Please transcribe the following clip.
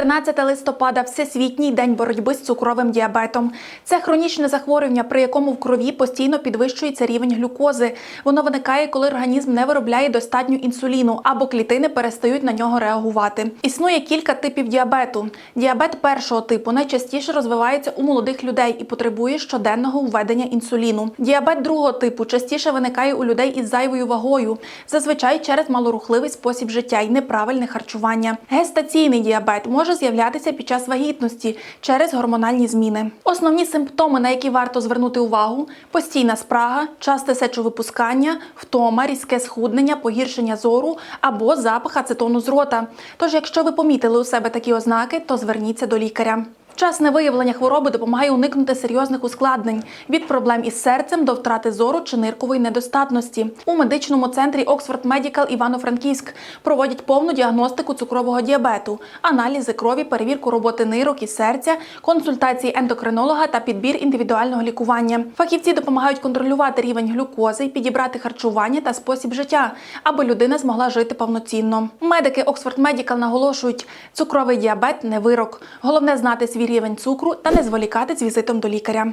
14 листопада Всесвітній день боротьби з цукровим діабетом. Це хронічне захворювання, при якому в крові постійно підвищується рівень глюкози. Воно виникає, коли організм не виробляє достатньо інсуліну або клітини перестають на нього реагувати. Існує кілька типів діабету. Діабет першого типу найчастіше розвивається у молодих людей і потребує щоденного введення інсуліну. Діабет другого типу частіше виникає у людей із зайвою вагою, зазвичай через малорухливий спосіб життя і неправильне харчування. Гестаційний діабет може з'являтися під час вагітності через гормональні зміни. Основні симптоми, на які варто звернути увагу: постійна спрага, часте сечовипускання, втома, різке схуднення, погіршення зору або запах ацетону з рота. Тож, якщо ви помітили у себе такі ознаки, то зверніться до лікаря. Вчасне виявлення хвороби допомагає уникнути серйозних ускладнень від проблем із серцем до втрати зору чи ниркової недостатності. У медичному центрі Oxford Medical Івано-Франківськ проводять повну діагностику цукрового діабету, аналізи крові, перевірку роботи нирок і серця, консультації ендокринолога та підбір індивідуального лікування. Фахівці допомагають контролювати рівень глюкози, підібрати харчування та спосіб життя, аби людина змогла жити повноцінно. Медики Oxford Medical наголошують, цукровий діабет не вирок. Головне знати свій рівень цукру та не зволікати з візитом до лікаря.